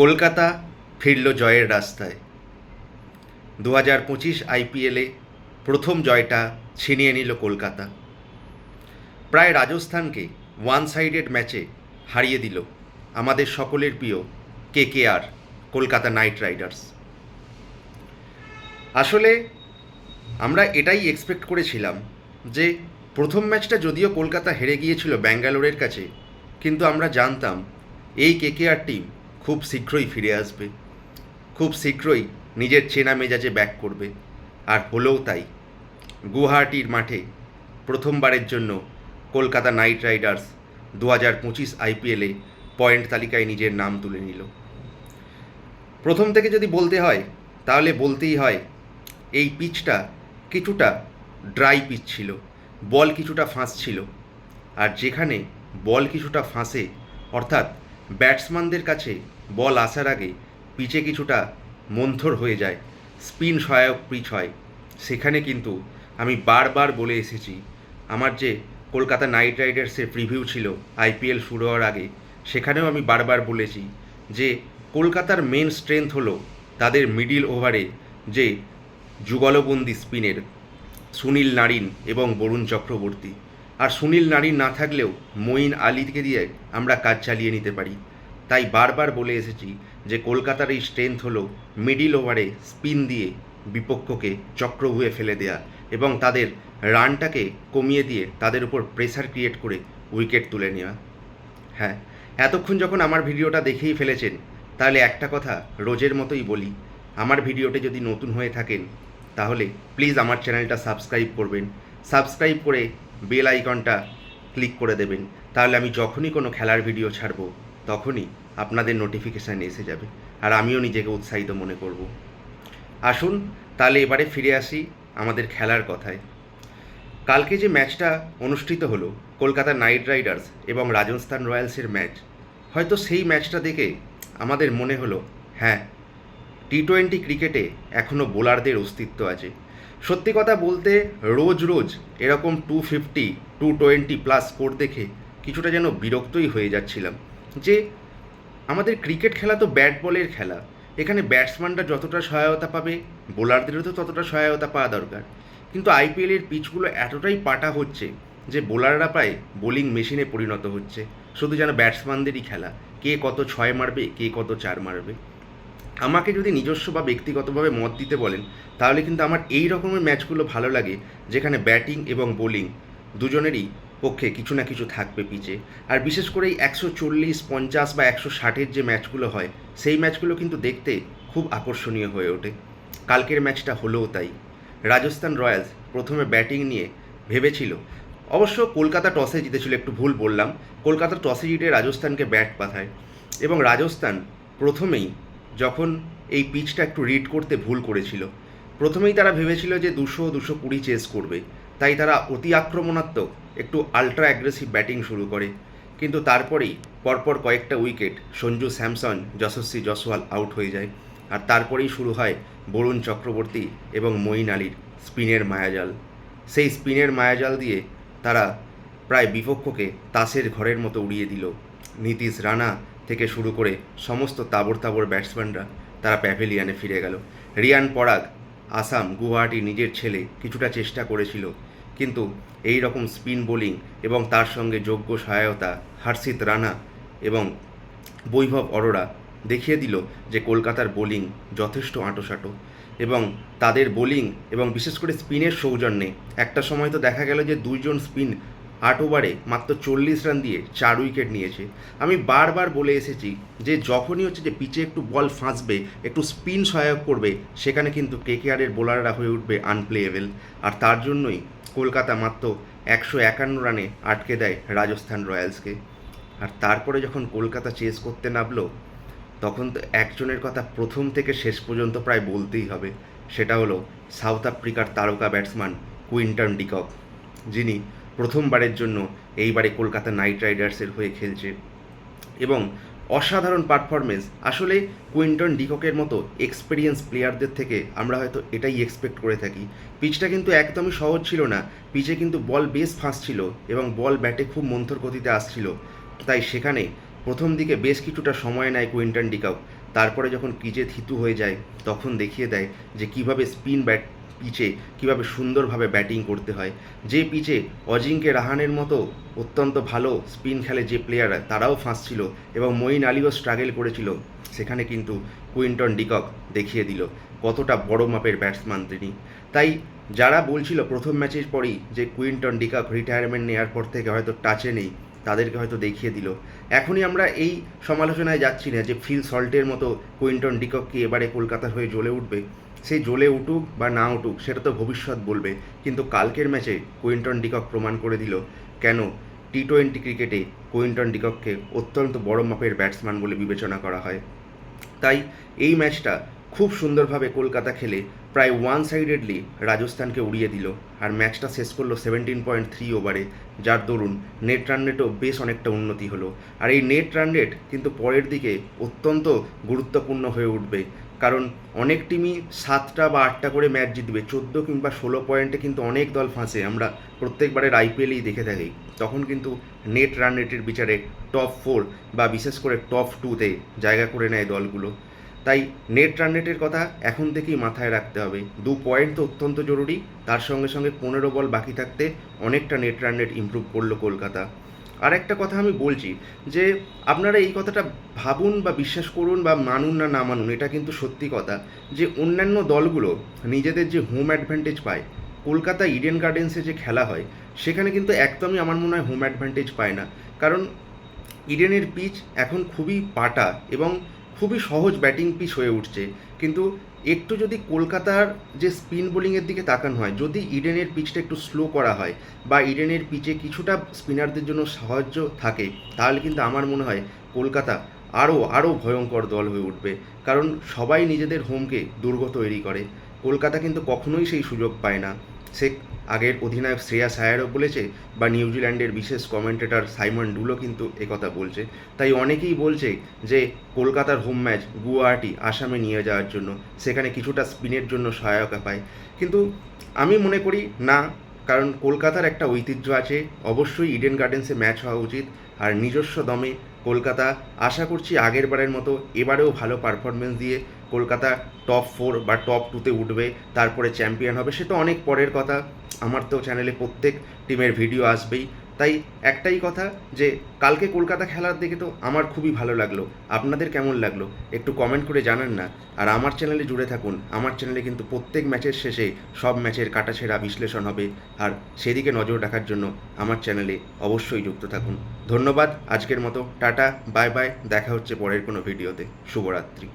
কলকাতা ফিরল জয়ের রাস্তায়। দু হাজার পঁচিশ আইপিএলে প্রথম জয়টা ছিনিয়ে নিল কলকাতা। প্রায় রাজস্থানকে ওয়ান সাইডেড ম্যাচে হারিয়ে দিল আমাদের সকলের প্রিয় K K R Kolkata Knight Riders. আসলে আমরা এটাই এক্সপেক্ট করেছিলাম যে প্রথম ম্যাচটা যদিও কলকাতা হেরে গিয়েছিল ব্যাঙ্গালোরের কাছে, কিন্তু আমরা জানতাম এই কেকেআর টিম খুব শীঘ্রই ফিরে আসবে। খুব শীঘ্রই নিজের চেনা মেজাজে ব্যাক করবে। আর হলেও তাই, গুয়াহাটির মাঠে প্রথমবারের জন্য কলকাতা নাইট রাইডার্স দু হাজার পঁচিশ আইপিএলে পয়েন্ট তালিকায় নিজের নাম তুলে নিল। প্রথম থেকে যদি বলতে হয়, তাহলে বলতেই হয়, এই পিচটা কিছুটা ড্রাই পিচ ছিল, বল কিছুটা ফাঁস ছিল। আর যেখানে বল কিছুটা ফাঁসে, অর্থাৎ ব্যাটসম্যানদের কাছে বল আসার আগে পিচে কিছুটা মন্থর হয়ে যায়। স্পিন সহায়ক পিচ হয়। সেখানে কিন্তু আমি বারবার বলে এসেছি, আমার যে কলকাতা নাইট রাইডার্সের প্রিভিউ ছিল, আইপিএল শুরু হওয়ার আগে, সেখানেও আমি বারবার বলেছি যে কলকাতার মেন স্ট্রেংথ হলো তাদের মিডিল ওভারে যে যুগলবন্দি স্পিনের সুনীল নারিন এবং বরুণ চক্রবর্তী। আর সুনীল নারিন না থাকলেও মঈন আলীকে দিয়ে আমরা কাজ চালিয়ে নিতে পারি। তাই বারবার বলে এসেছি যে কলকাতার এই স্ট্রেংথ হলো মিডিল ওভারে স্পিন দিয়ে বিপক্ষকে চক্র চক্রভুয়ে ফেলে দেয়া এবং তাদের রানটাকে কমিয়ে দিয়ে তাদের উপর প্রেসার ক্রিয়েট করে উইকেট তুলে নেওয়া। হ্যাঁ এতক্ষণ যখন আমার ভিডিওটা দেখেই ফেলেছেন, তাহলে একটা কথা রোজের মতোই বলি, আমার ভিডিওটি যদি নতুন হয়ে থাকেন, তাহলে প্লিজ আমার চ্যানেলটা সাবস্ক্রাইব করবেন। সাবস্ক্রাইব করে বেল আইকনটা ক্লিক করে দেবেন। তাহলে আমি যখনই কোনো খেলার ভিডিও ছাড়বো, তখনই আপনাদের নোটিফিকেশান এসে যাবে। আর আমিও নিজেকে উৎসাহিত মনে করব। আসুন, তাহলে এবারে ফিরে আসি আমাদের খেলার কথায়। কালকে যে ম্যাচটা অনুষ্ঠিত হলো, কলকাতা নাইট রাইডার্স এবং রাজস্থান রয়্যালসের ম্যাচ হয়তো সেই ম্যাচটা দেখে আমাদের মনে হলো হ্যাঁ টি টোয়েন্টি ক্রিকেটে এখনও বোলারদের অস্তিত্ব আছে। সত্যি কথা বলতে, রোজ রোজ এরকম two fifty two twenty plus score দেখে কিছুটা যেন বিরক্তই হয়ে যাচ্ছিলাম। যে আমাদের ক্রিকেট খেলা তো ব্যাট বলের খেলা। এখানে ব্যাটসম্যানরা যতটা সহায়তা পাবে বোলারদেরও তো ততটা সহায়তা পাওয়া দরকার। কিন্তু আইপিএলের পিচগুলো এতটাই পাটা হচ্ছে যে বোলাররা প্রায় বোলিং মেশিনে পরিণত হচ্ছে। শুধু যেন ব্যাটসম্যানদেরই খেলা। কে কত ছয় মারবে, কে কত চার মারবে। আমাকে যদি নিজস্ব বা ব্যক্তিগতভাবে মত দিতে বলেন, তাহলে কিন্তু আমার এই রকমের ম্যাচগুলো ভালো লাগে, যেখানে ব্যাটিং এবং বোলিং দুজনেরই পক্ষে কিছু না কিছু থাকবে পিচে। আর বিশেষ করে এই একশো চল্লিশ, পঞ্চাশ বা একশো ষাটের যে ম্যাচগুলো হয়, সেই ম্যাচগুলো কিন্তু দেখতে খুব আকর্ষণীয় হয়ে ওঠে। কালকের ম্যাচটা হলেও তাই। রাজস্থান রয়্যালস প্রথমে ব্যাটিং নিয়ে ভেবেছিল। অবশ্য কলকাতা টসে জিতেছিল, একটু ভুল বললাম। কলকাতা টসে জিতে রাজস্থানকে ব্যাট পাঠায়। এবং রাজস্থান প্রথমেই যখন এই পিচটা একটু রিড করতে ভুল করেছিল, প্রথমেই তারা ভেবেছিল যে দুশো দুশো কুড়ি চেস করবে। তাই তারা অতি আক্রমণাত্মক একটু আলট্রা অ্যাগ্রেসিভ ব্যাটিং শুরু করে। কিন্তু তারপরেই পরপর কয়েকটা উইকেট সঞ্জু স্যামসন, যশস্বী জসওয়াল আউট হয়ে যায়। আর তারপরেই শুরু হয় বরুণ চক্রবর্তী এবং মঈন আলীর স্পিনের মায়াজাল। সেই স্পিনের মায়াজাল দিয়ে তারা প্রায় বিপক্ষকে তাসের ঘরের মতো উড়িয়ে দিল। নীতিশ রানা থেকে শুরু করে সমস্ত তাবর তাবর ব্যাটসম্যানরা তারা প্যাভিলিয়ানে ফিরে গেল। রিয়ান পরাগ, আসাম, গুয়াহাটি নিজের ছেলে কিছুটা চেষ্টা করেছিল কিন্তু এই রকম স্পিন বোলিং এবং তার সঙ্গে যোগ্য সহায়তা হার্ষিত রানা এবং বৈভব অরোরা দেখিয়ে দিল যে কলকাতার বোলিং যথেষ্ট আঁটোসাঁটো এবং তাদের বোলিং এবং বিশেষ করে স্পিনের সৌজন্যে। একটা সময় তো দেখা গেল যে দুইজন স্পিন আট ওভারে মাত্র চল্লিশ রান দিয়ে চার উইকেট নিয়েছে। আমি বারবার বলে এসেছি যে যখনই হচ্ছে যে পিচে একটু বল ফাঁসবে, একটু স্পিন সহায়ক করবে, সেখানে কিন্তু কেকেআরের বোলাররা হয়ে উঠবে আনপ্লেয়েবল আর তার জন্যই কলকাতা মাত্র একশো একান্ন রানে আটকে দেয় রাজস্থান রয়্যালসকে। আর তারপরে যখন কলকাতা চেস করতে নামলো, তখন তো একজনের কথা প্রথম থেকে শেষ পর্যন্ত প্রায় বলতেই হবে। সেটা হলো সাউথ আফ্রিকার তারকা ব্যাটসম্যান কুইন্টন ডিকক, যিনি প্রথমবারের জন্য এইবারে কলকাতা নাইট রাইডার্সের হয়ে খেলছে। এবং অসাধারণ পারফরমেন্স আসলে কুইন্টন ডিককের মতো এক্সপিরিয়েন্স প্লেয়ারদের থেকে আমরা হয়তো এটাই এক্সপেক্ট করে থাকি। পিচটা কিন্তু একদমই সহজ ছিল না। পিচে কিন্তু বল বেশ ফাঁস ছিল এবং বল ব্যাটে খুব মন্থর গতিতে আসছিল। তাই সেখানে প্রথম দিকে বেশ কিছুটা সময় নেয় কুইন্টন ডিকক। তারপরে যখন ক্রিজে থিতু হয়ে যায়, তখন দেখিয়ে দেয় যে কীভাবে স্পিন ব্যাট পিচে কীভাবে সুন্দরভাবে ব্যাটিং করতে হয়। যে পিচে অজিঙ্কে রাহানের মতো অত্যন্ত ভালো স্পিন খেলে যে প্লেয়ার, তারাও ফাঁসছিল এবং মঈন আলীও স্ট্রাগল করেছিল। সেখানে কিন্তু কুইন্টন ডিকক দেখিয়ে দিল কতটা বড় মাপের ব্যাটসম্যান তিনি। তাই যারা বলছিল প্রথম ম্যাচের পরেই যে কুইন্টন ডিকক রিটায়ারমেন্ট নেওয়ার পর থেকে হয়তো টাচে নেই, তাদেরকে হয়তো দেখিয়ে দিল। এখনই আমরা এই সমালোচনায় যাচ্ছি না যে ফিল সল্টের মতো কুইন্টন ডিকক কি এবারে কলকাতার হয়ে জ্বলে উঠবে। সেই জ্বলে উঠুক বা না উঠুক, সেটা তো ভবিষ্যৎ বলবে। কিন্তু কালকের ম্যাচে কুইন্টন ডিকক প্রমাণ করে দিল, কেন টি টোয়েন্টি ক্রিকেটে কুইন্টন ডিকককে অত্যন্ত বড় মাপের ব্যাটসম্যান বলে বিবেচনা করা হয়। তাই এই ম্যাচটা খুব সুন্দরভাবে কলকাতা খেলে প্রায় ওয়ান সাইডেডলি রাজস্থানকে উড়িয়ে দিল। আর ম্যাচটা শেষ করল সেভেন্টিন পয়েন্ট থ্রি ওভারে যার দরুন নেট রান রেটও বেশ অনেকটা উন্নতি হলো। আর এই নেট রান রেট কিন্তু পরের দিকে অত্যন্ত গুরুত্বপূর্ণ হয়ে উঠবে। কারণ অনেক টিমই সাতটা বা আটটা করে ম্যাচ জিতবে। চোদ্দ কিংবা ষোলো পয়েন্টে কিন্তু অনেক দল ফাঁসে। আমরা প্রত্যেকবারের আইপিএলেই দেখে থাকি। তখন কিন্তু নেট রান রেটের বিচারে টপ ফোর বা বিশেষ করে টপ টুতে জায়গা করে নেয় দলগুলো। তাই নেট রান রেটের কথা এখন থেকেই মাথায় রাখতে হবে। দু পয়েন্ট তো অত্যন্ত জরুরি। তার সঙ্গে সঙ্গে পনেরো বল বাকি থাকতে অনেকটা নেট রান রেট ইম্প্রুভ করল কলকাতা। আর একটা কথা আমি বলছি যে আপনারা এই কথাটা ভাবুন বা বিশ্বাস করুন বা মানুন না না মানুন, এটা কিন্তু সত্যি কথা যে অন্যান্য দলগুলো নিজেদের যে হোম অ্যাডভান্টেজ পায়, কলকাতা ইডেন গার্ডেন্সে যে খেলা হয়, সেখানে কিন্তু একদমই আমার মনে হয় হোম অ্যাডভান্টেজ পায় না। কারণ ইডেনের পিচ এখন খুবই পাটা এবং খুবই সহজ ব্যাটিং পিচ হয়ে উঠছে। কিন্তু একটু যদি কলকাতার যে স্পিন বোলিংয়ের দিকে তাকান হয়, যদি ইডেনের পিচটা একটু স্লো করা হয় বা ইডেনের পিচে কিছুটা স্পিনারদের জন্য সাহায্য থাকে, তাহলে কিন্তু আমার মনে হয় কলকাতা আরও আরও ভয়ঙ্কর দল হয়ে উঠবে। কারণ সবাই নিজেদের হোমকে দুর্গ তৈরি করে। কলকাতা কিন্তু কখনোই সেই সুযোগ পায় না। সে আগের অধিনায়ক শ্রেয়া সায়ারও বলেছে বা নিউজিল্যান্ডের বিশেষ কমেন্টেটর সাইমন ডুলো কিন্তু একথা বলছে। তাই অনেকেই বলছে যে কলকাতার হোম ম্যাচ গুয়াহাটি, আসামে নিয়ে যাওয়ার জন্য সেখানে কিছুটা স্পিনের জন্য সহায়তা পায়। কিন্তু আমি মনে করি না, কারণ কলকাতার একটা ঐতিহ্য আছে। অবশ্যই ইডেন গার্ডেন্সে ম্যাচ হওয়া উচিত। আর নিজস্ব দমে কলকাতা, আশা করছি আগের বারের মতো এবারেও ভালো পারফরমেন্স দিয়ে কলকাতা টপ ফোর বা টপ টুতে উঠবে, তারপরে চ্যাম্পিয়ন হবে সেটা অনেক পরের কথা। আমার তো চ্যানেলে প্রত্যেক টিমের ভিডিও আসবেই। তাই একটাই কথা যে, কালকে কলকাতা খেলার দেখে তো আমার খুবই ভালো লাগল। আপনাদের কেমন লাগল? একটু কমেন্ট করে জানান না। আর আমার চ্যানেলে জুড়ে থাকুন। আমার চ্যানেলে কিন্তু প্রত্যেক ম্যাচের শেষে সব ম্যাচের কাটাছেড়া বিশ্লেষণ হবে। আর সেদিকে নজর রাখার জন্য আমার চ্যানেলে অবশ্যই যুক্ত থাকুন। ধন্যবাদ। আজকের মতো টাটা বাই বাই দেখা হচ্ছে পরের কোনো ভিডিওতে শুভরাত্রি।